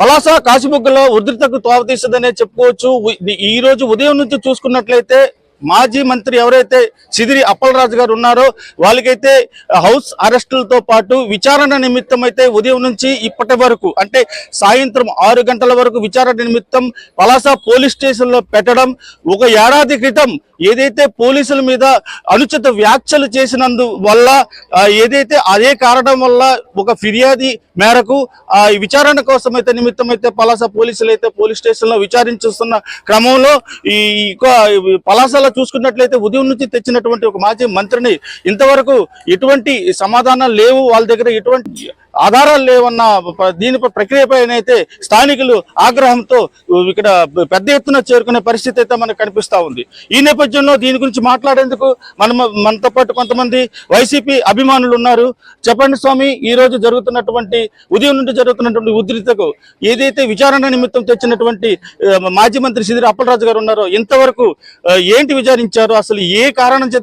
పలాస కాశీబుగ్గలో ఉధృతకు తోవతీస్తుందనే చెప్పుకోవచ్చు. ఈ రోజు ఉదయం నుంచి చూసుకున్నట్లయితే మాజీ మంత్రి ఎవరైతే సిదిరి అప్పలరాజు గారు ఉన్నారో వాళ్ళకైతే హౌస్ అరెస్టులతో పాటు విచారణ నిమిత్తం అయితే ఉదయం నుంచి ఇప్పటి వరకు అంటే సాయంత్రం ఆరు గంటల వరకు విచారణ నిమిత్తం పలాస పోలీస్ స్టేషన్లో పెట్టడం ఒక ఏడాది క్రితం ఏదైతే పోలీసుల మీద అనుచిత వ్యాఖ్యలు చేసినందు వల్ల ఏదైతే అదే కారణం వల్ల ఒక ఫిర్యాది మేరకు ఆ ఈ విచారణ కోసం అయితే నిమిత్తం అయితే పలాస పోలీసులు అయితే పోలీస్ స్టేషన్లో విచారించుస్తున్న క్రమంలో ఈ ఈ పలాసలో చూసుకున్నట్లయితే ఉదయం నుంచి తెచ్చినటువంటి ఒక మాజీ మంత్రిని ఇంతవరకు ఎటువంటి సమాధానాలు లేవు వాళ్ళ దగ్గర ఎటువంటి ఆధారాలు లేవన్న ప- దీనిపై ప్రక్రియపై అయితే స్థానికులు ఆగ్రహంతో ఇక్కడ పెద్ద ఎత్తున చేరుకునే పరిస్థితి అయితే మనకు కనిపిస్తా ఉంది. ఈ నేపథ్యంలో దీని గురించి మాట్లాడేందుకు మనం మనతో పాటు కొంతమంది వైసీపీ అభిమానులు ఉన్నారు. చెప్పండి స్వామి ఈ రోజు జరుగుతున్నటువంటి ఉదయం నుండి జరుగుతున్నటువంటి ఉద్రితకు ఏదైతే విచారణ నిమిత్తం తెచ్చినటువంటి మాజీ మంత్రి సిదిరి అప్పలరాజు గారు ఉన్నారో ఇంతవరకు ఏంటి విచారించారు. అసలు ఏ కారణం చేత